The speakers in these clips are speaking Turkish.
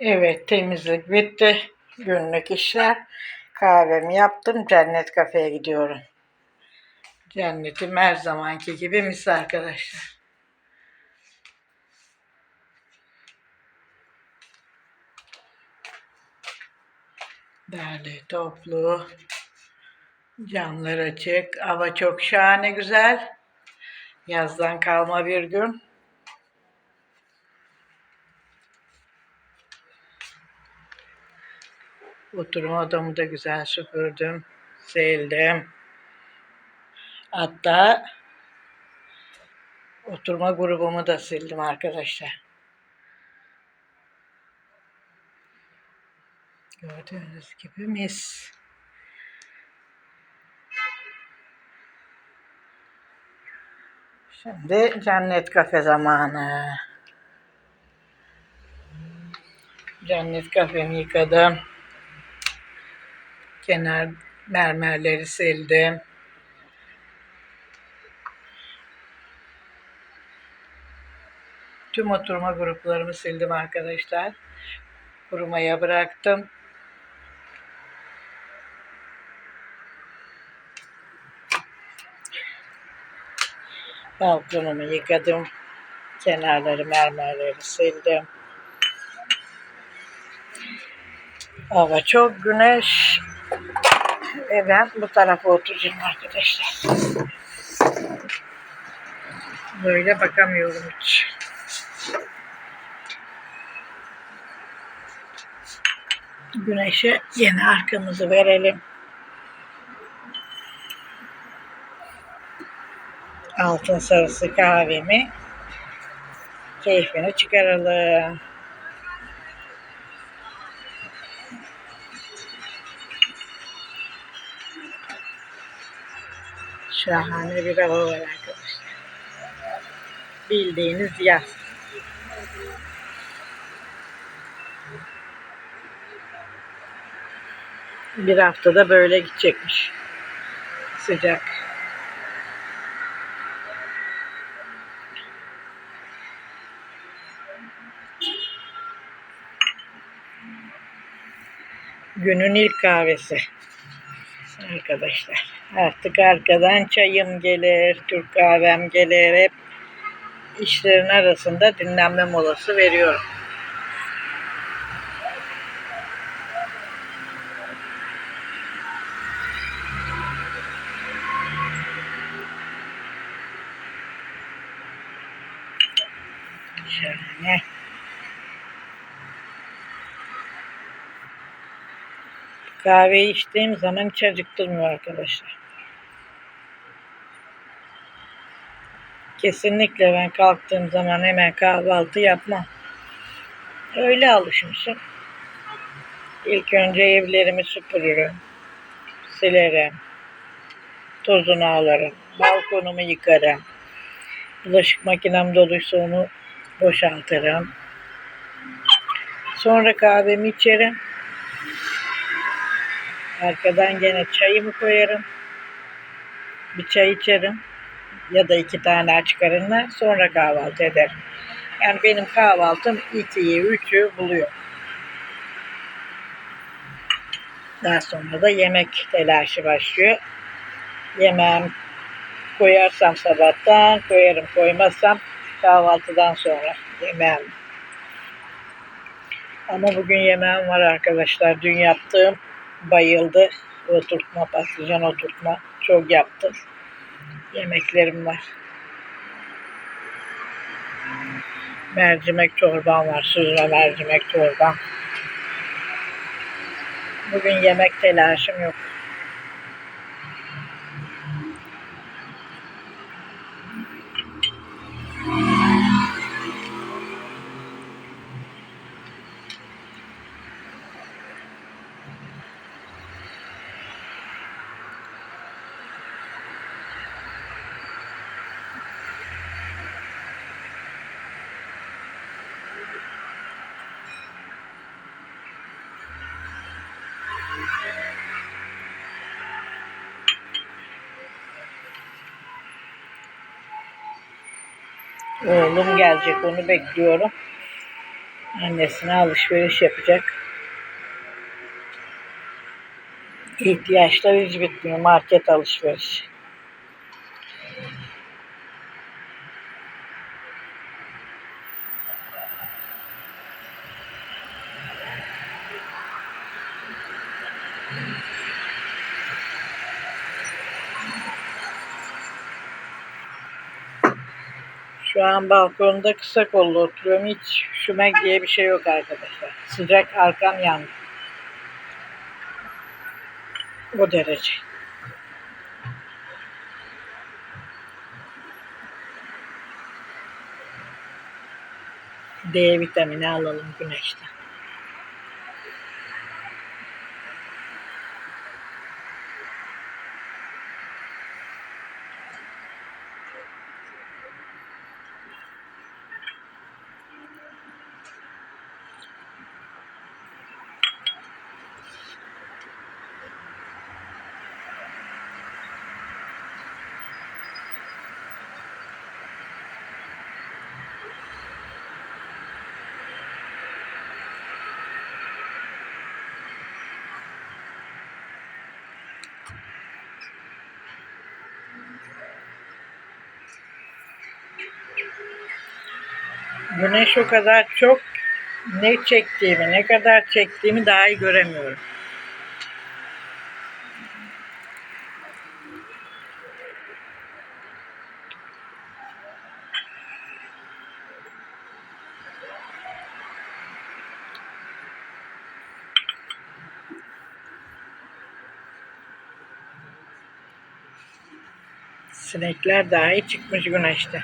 Evet temizlik bitti. Günlük işler. Kahvemi yaptım. Cennet kafeye gidiyorum. Cennetim her zamanki gibi mis arkadaşlar. Derli toplu. Camlar açık. Hava çok şahane güzel. Yazdan kalma bir gün. Oturma odamı da güzel süpürdüm. Sildim. Hatta oturma grubumu da sildim arkadaşlar. Gördüğünüz gibi mis. Şimdi cennet kafe zamanı. Cennet kafemi yıkadım. Kenar mermerleri sildim. Tüm oturma gruplarımı sildim arkadaşlar. Kurumaya bıraktım. Balkonumu yıkadım. Kenarları, mermerleri sildim. Hava çok güneş. Ve ben bu tarafa oturacağım arkadaşlar. Böyle bakamıyorum hiç. Güneşe yine arkamızı verelim. Altın sarısı kahvemi keyfini çıkaralım. Şahane bir hava var arkadaşlar. Bildiğiniz yaz. Bir haftada böyle gidecekmiş. Sıcak. Günün ilk kahvesi. Arkadaşlar. Artık arkadan çayım gelir, Türk kahvem gelir. Hep işlerin arasında dinlenme molası veriyorum. Şahane. Kahveyi içtiğim zaman hiç acıktırmıyor arkadaşlar. Kesinlikle ben kalktığım zaman hemen kahvaltı yapmam. Öyle alışmışım. İlk önce evlerimi süpürürüm. Silerim. Tozunu alırım. Balkonumu yıkarım. Bulaşık makinem doluysa onu boşaltırım. Sonra kahvemi içerim. Arkadan gene çayımı koyarım. Bir çay içerim. Ya da iki tane aç karınla sonra kahvaltı ederim. Yani benim kahvaltım ikiyi, üçü buluyor. Daha sonra da yemek telaşı başlıyor. Yemeğim koyarsam sabahtan koyarım. Koymazsam kahvaltıdan sonra yemeğim. Ama bugün yemeğim var arkadaşlar. Dün yaptığım bayıldı. Oturtma, patlıcan oturtma. Çok yaptım. Yemeklerim var. Mercimek çorbam var. Süzme mercimek çorbam. Bugün yemek telaşım yok. Oğlum gelecek onu bekliyorum. Annesine alışveriş yapacak. İhtiyaçlar bitmiyor. Market alışverişi. Şu an balkonda kısa kollu oturuyorum. Hiç üşümek diye bir şey yok arkadaşlar. Sıcak arkam yandı. O derece. D vitamini alalım güneşten. Güneş o kadar çok ne çektiğimi, ne kadar çektiğimi daha iyi göremiyorum. Sinekler dahi çıkmış güneşte.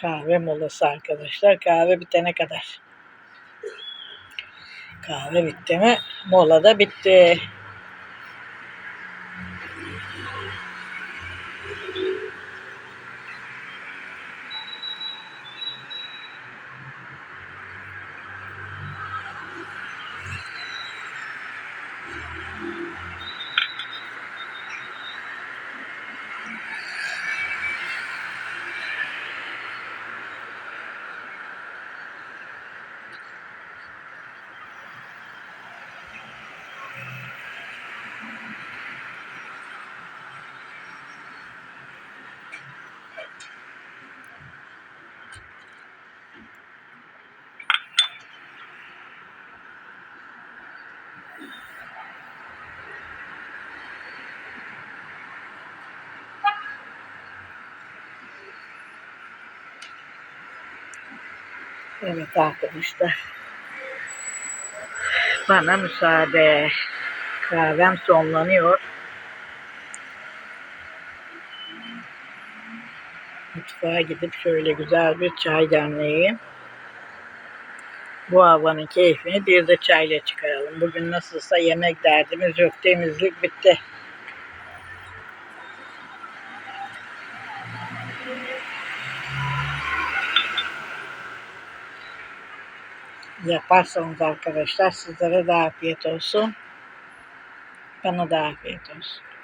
Kahve molası arkadaşlar. Kahve bitene kadar. Kahve bitti mi? Mola da bitti. Evet arkadaşlar. Bana müsaade. Kahvem sonlanıyor. Mutfağa gidip şöyle güzel bir çay demleyeyim. Bu havanın keyfini bir de çayla çıkaralım. Bugün nasılsa yemek derdimiz yok. Temizlik bitti. Yaparsanız arkadaşlar sizlere de afiyet olsun. Bana da afiyet olsun.